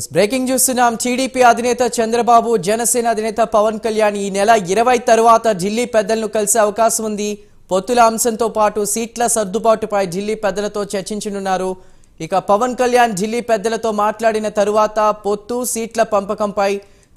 Yes breaking చూస్తున్నాం TDP అధినేత చంద్రబాబు జనసేన అధినేత పవన్ కళ్యాణ్ ఈ నెల ఇరవై తరువాత ఢిల్లీ పెద్దలను కలిసే అవకాశం ఉంది. పొత్తుల అంశంతో పాటు సీట్ల సర్దుబాటుపై ఢిల్లీ పెద్దలతో చర్చించనున్నారు. ఇక పవన్ కళ్యాణ్ ఢిల్లీ పెద్దలతో మాట్లాడిన తరువాత పొత్తు సీట్ల పంపకంపై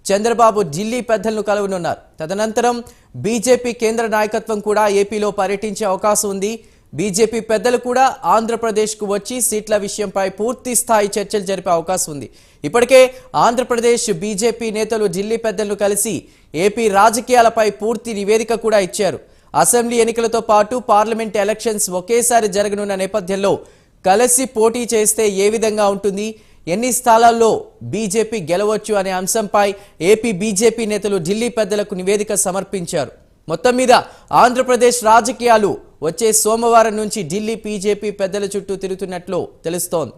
చంద్రబాబు ఢిల్లీ పెద్దలను కలవనున్నారు. తదనంతరం బీజేపీ కేంద్ర నాయకత్వం కూడా ఏపీలో పర్యటించే అవకాశం ఉంది. బీజేపీ పెద్దలు కూడా ఆంధ్రప్రదేశ్కు వచ్చి సీట్ల విషయంపై పూర్తి స్థాయి చర్చలు జరిపే అవకాశం ఉంది. ఇప్పటికే ఆంధ్రప్రదేశ్ బీజేపీ నేతలు ఢిల్లీ పెద్దలను కలిసి ఏపీ రాజకీయాలపై పూర్తి నివేదిక కూడా ఇచ్చారు. అసెంబ్లీ ఎన్నికలతో పాటు పార్లమెంట్ ఎలక్షన్స్ ఒకేసారి జరగనున్న నేపథ్యంలో కలిసి పోటీ చేస్తే ఏ విధంగా ఉంటుంది? ఎన్ని స్థానాల్లో బీజేపీ గెలవచ్చు అనే అంశంపై ఏపీ బీజేపీ నేతలు ఢిల్లీ పెద్దలకు నివేదిక సమర్పించారు. మొత్తం మీద ఆంధ్రప్రదేశ్ రాజకీయాలు వచ్చే సోమవారం నుంచి ఢిల్లీ బీజేపీ పెద్దల చుట్టూ తిరుగుతున్నట్లు తెలుస్తోంది.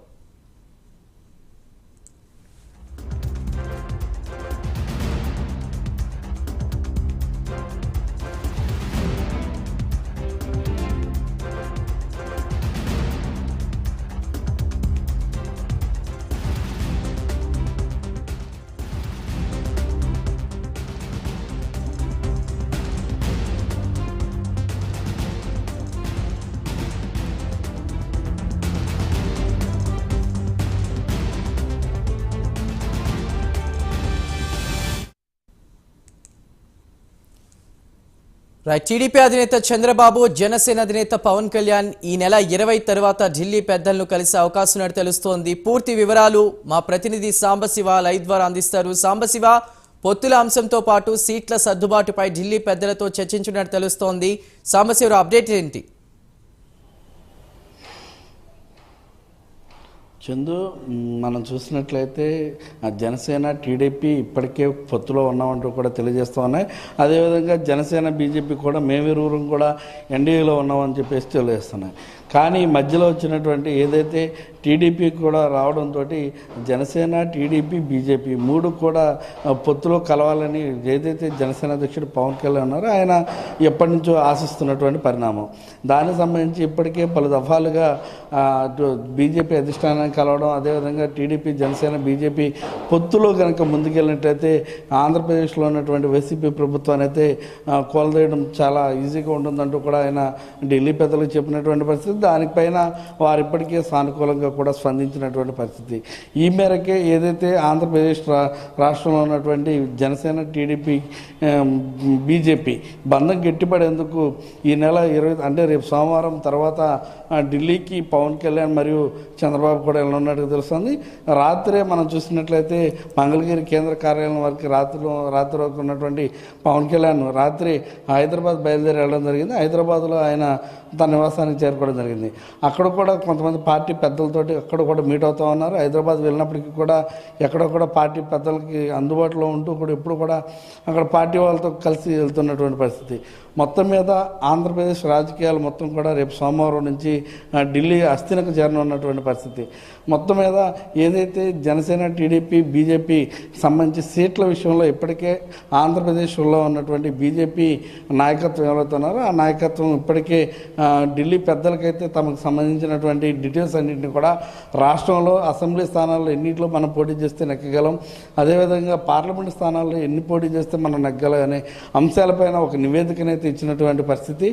రైట్ టీడీపీ అధినేత చంద్రబాబు జనసేన అధినేత పవన్ కళ్యాణ్ ఈ నెల ఇరవై తర్వాత ఢిల్లీ పెద్దలను కలిసే అవకాశం ఉన్నట్టు తెలుస్తోంది. పూర్తి వివరాలు మా ప్రతినిధి సాంబశివ లైవ్ ద్వారా అందిస్తారు. సాంబశివ పొత్తుల అంశంతో పాటు సీట్ల సర్దుబాటుపై ఢిల్లీ పెద్దలతో చర్చించినట్టు తెలుస్తోంది. సాంబశివరావు అప్డేట్ ఏంటి? చందు మనం చూసినట్లయితే ఆ జనసేన టీడీపీ ఇప్పటికే పొత్తులో ఉన్నామంటూ కూడా తెలియజేస్తూ ఉన్నాయి. అదేవిధంగా జనసేన బీజేపీ కూడా మేమిరువురం కూడా ఎన్డీఏలో ఉన్నామని చెప్పేసి తెలియజేస్తున్నాయి. కానీ మధ్యలో వచ్చినటువంటి ఏదైతే టీడీపీ కూడా రావడంతో జనసేన టీడీపీ బీజేపీ మూడు కూడా పొత్తులో కలవాలని ఏదైతే జనసేన అధ్యక్షుడు పవన్ కళ్యాణ్ ఉన్నారో ఆయన ఎప్పటి నుంచో ఆశిస్తున్నటువంటి పరిణామం. దానికి సంబంధించి ఇప్పటికే పలు దఫాలుగా బీజేపీ అధిష్టానాన్ని కలవడం అదేవిధంగా టీడీపీ జనసేన బీజేపీ పొత్తులో కనుక ముందుకెళ్ళినట్టయితే ఆంధ్రప్రదేశ్లో ఉన్నటువంటి వైసీపీ ప్రభుత్వాన్ని అయితే ఆ, చాలా ఈజీగా ఉంటుందంటూ కూడా ఆయన ఢిల్లీ పెద్దలకు చెప్పినటువంటి పరిస్థితి. దానిపైన వారు ఇప్పటికే సానుకూలంగా కూడా స్పందించినటువంటి పరిస్థితి. ఈ మేరకే ఏదైతే ఆంధ్రప్రదేశ్ రాష్ట్రంలో ఉన్నటువంటి జనసేన టీడీపీ బీజేపీ బంధం గట్టిపడేందుకు ఈ నెల ఇరవై అంటే రేపు సోమవారం తర్వాత ఢిల్లీకి పవన్ కళ్యాణ్ మరియు చంద్రబాబు కూడా వెళ్ళనున్నట్టు తెలుస్తుంది. రాత్రే మనం చూసినట్లయితే మంగళగిరి కేంద్ర కార్యాలయం వరకు రాత్రి రాత్రి వరకు ఉన్నటువంటి పవన్ కళ్యాణ్ రాత్రి హైదరాబాద్ బయలుదేరి వెళ్ళడం జరిగింది. హైదరాబాద్లో ఆయన తన నివాసానికి చేరుకోవడం జరిగింది. అక్కడ కూడా కొంతమంది పార్టీ పెద్దలతోటి అక్కడ కూడా మీట్ అవుతూ ఉన్నారు. హైదరాబాద్ వెళ్ళినప్పటికీ కూడా ఎక్కడో కూడా పార్టీ పెద్దలకి అందుబాటులో ఉంటూ కూడా ఎప్పుడు కూడా అక్కడ పార్టీ వాళ్ళతో కలిసి వెళ్తున్నటువంటి పరిస్థితి. మొత్తం మీద ఆంధ్రప్రదేశ్ రాజకీయాలు మొత్తం కూడా రేపు సోమవారం నుంచి ఢిల్లీ అస్థినకు చేరనున్నటువంటి పరిస్థితి. మొత్తం మీద ఏదైతే జనసేన టీడీపీ బీజేపీ సంబంధించి సీట్ల విషయంలో ఇప్పటికే ఆంధ్రప్రదేశ్లో ఉన్నటువంటి బీజేపీ నాయకత్వం ఎవరైతే ఉన్నారో ఆ నాయకత్వం ఇప్పటికే ఢిల్లీ పెద్దలకైతే తమకు సంబంధించినటువంటి డీటెయిల్స్ అన్నింటినీ కూడా రాష్ట్రంలో అసెంబ్లీ స్థానాల్లో ఎన్నింటిలో మనం పోటీ చేస్తే నెగ్గగలం. అదేవిధంగా పార్లమెంట్ స్థానాల్లో ఎన్ని పోటీ చేస్తే మనం నెగ్గలం అనే అంశాలపైన ఒక నివేదికనైతే ఇచ్చినటువంటి పరిస్థితి.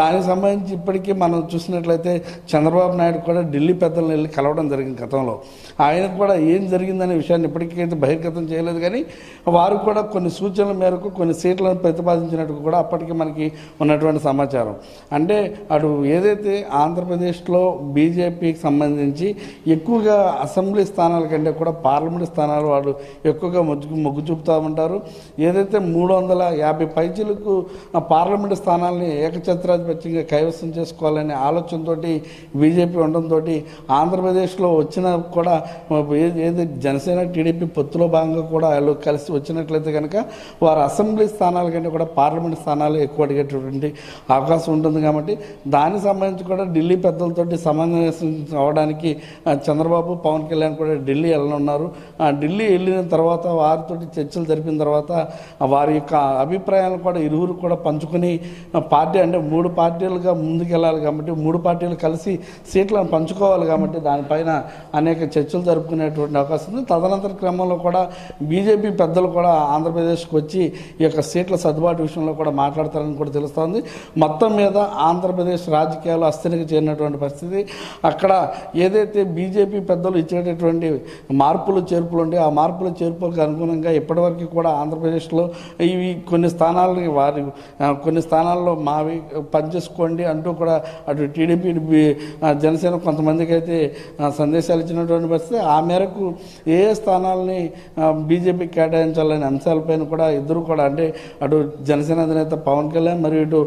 దానికి సంబంధించి ఇప్పటికీ మనం చూసినట్లయితే చంద్రబాబు నాయుడు కూడా ఢిల్లీ పెద్దలను వెళ్ళి కలవడం జరిగింది గతంలో. ఆయనకు కూడా ఏం జరిగిందనే విషయాన్ని ఇప్పటికైతే బహిర్గతం చేయలేదు కానీ వారు కూడా కొన్ని సూచనల మేరకు కొన్ని సీట్లను ప్రతిపాదించినట్టు కూడా అప్పటికి మనకి ఉన్నటువంటి సమాచారం. అంటే అటు ఏదైతే ఆంధ్రప్రదేశ్లో బీజేపీకి సంబంధించి ఎక్కువగా అసెంబ్లీ స్థానాల కంటే కూడా పార్లమెంట్ స్థానాలు వాళ్ళు ఎక్కువగా మొగ్గు మొగ్గు చూపుతూ ఉంటారు. ఏదైతే మూడు వందల యాభై పైచీలకు పార్లమెంట్ స్థానాలని ఏకఛత్రాధిపత్యంగా కైవసం చేసుకోవాలనే ఆలోచనతో బీజేపీ ఉండడంతో ఆంధ్రప్రదేశ్లో వచ్చిన కూడా ఏది జనసేన టీడీపీ పొత్తులో భాగంగా కూడా వాళ్ళు కలిసి వచ్చినట్లయితే కనుక వారు అసెంబ్లీ స్థానాల కంటే కూడా పార్లమెంట్ స్థానాలు ఎక్కువ అడిగేటటువంటి అవకాశం ఉంటుంది కాబట్టి దానికి సంబంధించి కూడా ఢిల్లీ పెద్దలతోటి సమావేశం అవడానికి చంద్రబాబు పవన్ కళ్యాణ్ కూడా ఢిల్లీ వెళ్ళనున్నారు ఆ ఢిల్లీ వెళ్ళిన తర్వాత వారితోటి చర్చలు జరిపిన తర్వాత వారి యొక్క అభిప్రాయాలను కూడా ఇరువురు కూడా పంచుకొని పార్టీ అంటే మూడు పార్టీలుగా ముందుకెళ్ళాలి కాబట్టి మూడు పార్టీలు కలిసి సీట్లను పంచుకోవాలి కాబట్టి దానిపైన అనేక చర్చలు జరుపుకునేటువంటి అవకాశం ఉంది. తదనంతర క్రమంలో కూడా బీజేపీ పెద్దలు కూడా ఆంధ్రప్రదేశ్కి వచ్చి ఈ యొక్క సీట్ల సర్దుబాటు విషయంలో కూడా మాట్లాడతారని కూడా తెలుస్తోంది. మొత్తం మీద ఆంధ్రప్రదేశ్ రాజకీయాలు అస్థిరికి చేరినటువంటి పరిస్థితి. అక్కడ ఏదైతే బీజేపీ పెద్దలు ఇచ్చేటటువంటి మార్పులు చేర్పులు ఆ మార్పులు చేర్పులకు అనుగుణంగా ఇప్పటివరకు కూడా ఆంధ్రప్రదేశ్లో ఇవి కొన్ని స్థానాలని వారి కొన్ని స్థానాల్లో మావి పనిచేసుకోండి అంటూ కూడా అటు టీడీపీ జనసేన కొంతమందికి అయితే సందేశాలు ఇచ్చినటువంటి పరిస్థితి. ఆ మేరకు ఏ స్థానాలని బీజేపీ కేటాయించాలనే అంశాలపైన కూడా ఇద్దరు కూడా అంటే అటు జనసేన అధినేత పవన్ కళ్యాణ్ మరియు ఇటు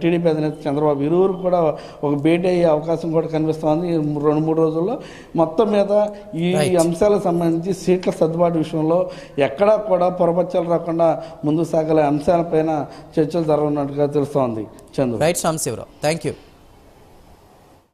టీడీపీ అధినేత చంద్రబాబు ఇరువురు కూడా ఒక భేటీ అయ్యే అవకాశం కూడా కనిపిస్తోంది. రెండు మూడు రోజుల్లో మొత్తం మీద ఈ. అంశాలకు సంబంధించి సీట్ల సర్దుబాటు విషయంలో ఎక్కడా కూడా పొరపచ్చాలు రాకుండా ముందు సాగలే అంశాలపైన చర్చలు జరగనున్నట్టుగా తెలుస్తోంది. Chandru right Sambasivarao thank you